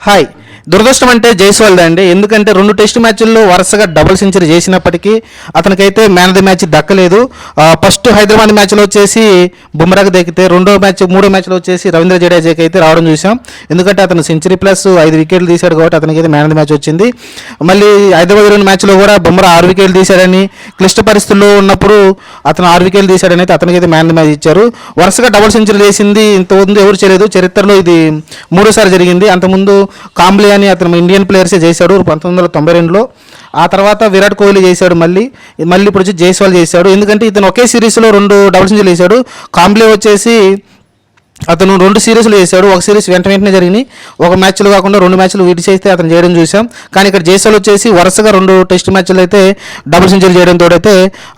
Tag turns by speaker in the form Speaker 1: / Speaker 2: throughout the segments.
Speaker 1: はい。దురదృష్టం అంటే జైస్వాల్దే అండి. ఎందుకంటే రెండు టెస్ట్ మ్యాచ్ల్లో వరుసగా డబుల్ సెంచరీ చేసినప్పటికీ అతనికైతే మ్యాన్ ఆఫ్ ది మ్యాచ్ దక్కలేదు. ఫస్ట్ హైదరాబాద్ మ్యాచ్లో వచ్చేసి బుమ్రాకి దక్కితే రెండో మ్యాచ్ మూడో మ్యాచ్లో వచ్చేసి రవీంద్ర జడేజాకి అయితే రావడం చూసాం ఎందుకంటే అతను సెంచరీ ప్లస్ ఐదు వికెట్లు తీశాడు కాబట్టి అతనికైతే అయితే మ్యాన్ ఆఫ్ ది మ్యాచ్ వచ్చింది. మళ్ళీ హైదరాబాద్ రెండు మ్యాచ్లో కూడా బుమ్రా ఆరు వికెట్లు తీశాడని క్లిష్ట పరిస్థితుల్లో ఉన్నప్పుడు అతను ఆరు వికెట్లు తీశాడని అయితే అతనికి అయితే మ్యాన్ ఆఫ్ ది మ్యాచ్ ఇచ్చారు. వరుసగా డబుల్ సెంచరీ చేసింది ఇంతకుముందు ఎవరు చేయలేదు. చరిత్రలో ఇది మూడోసారి జరిగింది. అంతకుముందు కాంబ్లే అని అతను ఇండియన్ ప్లేయర్సే చేశాడు పంతొమ్మిది వందల తొంభై రెండులో. ఆ తర్వాత విరాట్ కోహ్లీ చేశాడు మళ్ళీ. మళ్ళీ ఇప్పుడు వచ్చి జైస్వాల్ చేశాడు. ఎందుకంటే ఇతను ఒకే సిరీస్లో రెండు డబుల్ సెంచరీలు చేశాడు. కాంబ్లే వచ్చేసి అతను రెండు సిరీస్లు చేశాడు. ఒక సిరీస్ వెంట వెంటనే జరిగినాయి. ఒక మ్యాచ్లు కాకుండా రెండు మ్యాచ్లు వీటి చేస్తే అతను చేయడం చూసాం కానీ ఇక్కడ జైసాల్ వచ్చేసి వరుసగా రెండు టెస్ట్ మ్యాచ్లు అయితే డబుల్ సెంచరీ చేయడం తోడైతే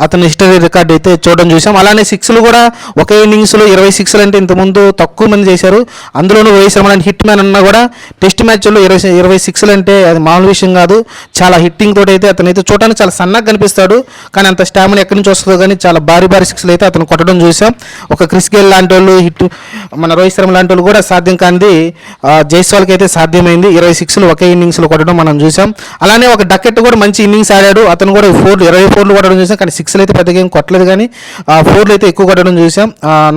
Speaker 1: అతను హిస్టరీ రికార్డ్ అయితే చూడడం చూసాం అలానే సిక్స్లు కూడా ఒకే ఇన్నింగ్స్లో ఇరవై సిక్స్లు అంటే ఇంతకుముందు తక్కువ మంది చేశారు. అందులోనూ రోహిత్ శర్మ లాంటి హిట్ మ్యాన్ అన్నా కూడా టెస్ట్ మ్యాచ్లో ఇరవై ఇరవై సిక్స్లు అంటే అది మామూలు విషయం కాదు. చాలా హిట్టింగ్ తోటి అయితే అతను అయితే చూడడానికి చాలా సన్నగా కనిపిస్తాడు. కానీ అంత స్టామినా ఎక్కడి నుంచి వస్తుందో కానీ చాలా భారీ భారీ సిక్స్లు అయితే అతను కొట్టడం చూసాం ఒక క్రిస్ గేల్ లాంటి వాళ్ళు హిట్ మన రోహిత్ శర్మ లాంటి వాళ్ళు కూడా సాధ్యం కానిది జైస్వాల్కి అయితే సాధ్యమైంది. ఇరవై సిక్స్లు ఒకే ఇన్నింగ్స్లో కొట్టడం మనం చూసాం. అలానే ఒక డకెట్ కూడా మంచి ఇన్నింగ్స్ ఆడాడు. అతను కూడా ఫోర్లు ఇరవై ఫోర్లు కొట్టడం చూసాం. కానీ సిక్స్లు అయితే పెద్దగా ఏం కొట్టలేదు కానీ ఫోర్లు అయితే ఎక్కువ కొట్టడం చూసాం.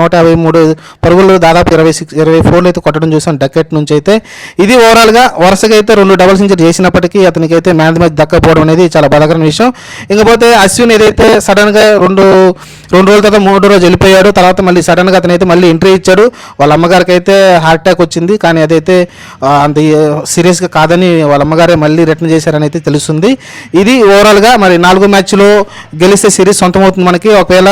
Speaker 1: నూట యాభై మూడు పరుగులు దాదాపు ఇరవై సిక్స్ ఇరవై ఫోర్లు అయితే కొట్టడం చూసాం డకెట్ నుంచి అయితే. ఇది ఓవరాల్గా వరుసగా అయితే రెండు డబుల్ సెంచరీ చేసినప్పటికీ అతనికి అయితే మ్యాన్ మ్యాచ్ దక్కపోవడం అనేది చాలా బాధాకరమైన విషయం. ఇకపోతే అశ్విన్ ఏదైతే సడన్గా రెండు రెండు రోజుల తర్వాత మూడో రోజు వెళ్ళిపోయాడు తర్వాత మళ్ళీ సడన్గా అతనైతే మళ్ళీ ఎంట్రీ ఇచ్చాడు. వాళ్ళ అమ్మగారికి అయితే హార్ట్ అటాక్ వచ్చింది కానీ అదైతే అంత సీరియస్గా కాదని వాళ్ళ అమ్మగారే మళ్ళీ రిటర్న్ చేశారని అయితే తెలుస్తుంది. ఇది ఓవరాల్గా మరి నాలుగో మ్యాచ్లో గెలిస్తే సిరీస్ సొంతమవుతుంది మనకి. ఒకవేళ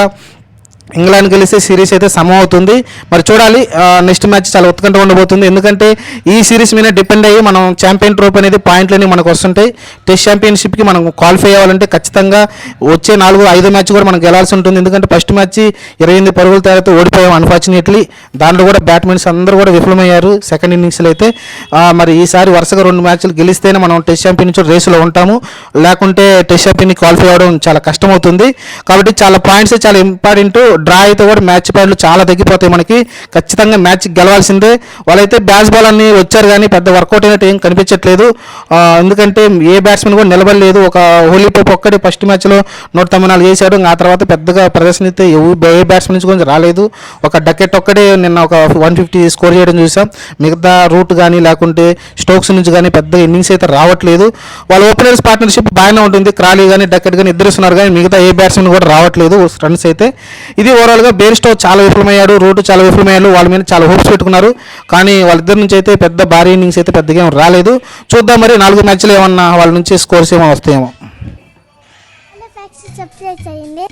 Speaker 1: ఇంగ్లాండ్ గెలిస్తే సిరీస్ అయితే సమం అవుతుంది. మరి చూడాలి నెక్స్ట్ మ్యాచ్ చాలా ఉత్కంఠ ఉండబోతుంది. ఎందుకంటే ఈ సిరీస్ మీద డిపెండ్ అయ్యి మనం ఛాంపియన్ ట్రోఫీ అనేది పాయింట్లని మనకు వస్తుంటాయి. టెస్ట్ ఛాంపియన్షిప్కి మనం క్వాలిఫై అవ్వాలంటే ఖచ్చితంగా వచ్చే నాలుగు ఐదు మ్యాచ్ కూడా మనం గెలాల్సి ఉంటుంది. ఎందుకంటే ఫస్ట్ మ్యాచ్ ఇరవై ఎనిమిది పరుగుల తేడాతో ఓడిపోయాం అన్ఫార్చునేట్లీ దాంట్లో కూడా బ్యాట్మెన్స్ అందరూ కూడా విఫలమయ్యారు సెకండ్ ఇన్నింగ్స్లో అయితే. మరి ఈసారి వరుసగా రెండు మ్యాచ్లు గెలిస్తేనే మనం టెస్ట్ ఛాంపియన్షిప్ రేసులో ఉంటాము. లేకుంటే టెస్ట్ ఛాంపియన్ క్వాలిఫై అవ్వడం చాలా కష్టం అవుతుంది కాబట్టి చాలా పాయింట్స్ చాలా ఇంపార్టెంట్. డ్రా అయితే కూడా మ్యాచ్ పాయింట్లు చాలా తగ్గిపోతాయి మనకి. ఖచ్చితంగా మ్యాచ్ గెలవాల్సిందే. వాళ్ళైతే బ్యాట్స్ బాల్ అన్ని వచ్చారు కానీ పెద్ద వర్కౌట్ అయినట్టు ఏం కనిపించట్లేదు. ఎందుకంటే ఏ బ్యాట్స్మెన్ కూడా నిలబడలేదు. ఒక హోలీ పోప్ ఒక్కటి ఫస్ట్ మ్యాచ్లో నూట తొంభై నాలుగు వేశాడు ఆ తర్వాత పెద్దగా ప్రదర్శన అయితే ఏ బ్యాట్స్మెన్ నుంచి కొంచెం రాలేదు. ఒక డకెట్ ఒక్కడే నిన్న ఒక వన్ ఫిఫ్టీ స్కోర్ చేయడం చూసాం. మిగతా రూట్ కానీ లేకుంటే స్టోక్స్ నుంచి కానీ పెద్ద ఇన్నింగ్స్ అయితే రావట్లేదు. వాళ్ళ ఓపెనర్స్ పార్ట్నర్షిప్ బాగానే ఉంటుంది. క్రాలీ కానీ డకెట్ కానీ ఇద్దరు ఇస్తున్నారు కానీ మిగతా ఏ బ్యాట్స్మెన్ కూడా రావట్లేదు. రన్స్ అయితే. ఇది ఓవరాల్గా బేరిస్టో చాలా విఫలమయ్యాడు రూట్ చాలా విఫలమయ్యాడు వాళ్ళ మీద చాలా హోప్స్ పెట్టుకున్నారు. కానీ వాళ్ళిద్దరి నుంచి అయితే పెద్ద భారీ ఇన్నింగ్స్ అయితే పెద్దగా ఏం రాలేదు. చూద్దాం మరి నాలుగు మ్యాచ్లు ఏమన్నా వాళ్ళ నుంచి స్కోర్స్ ఏమో వస్తాయేమో.
Speaker 2: సబ్స్క్రైబ్ చేయండి.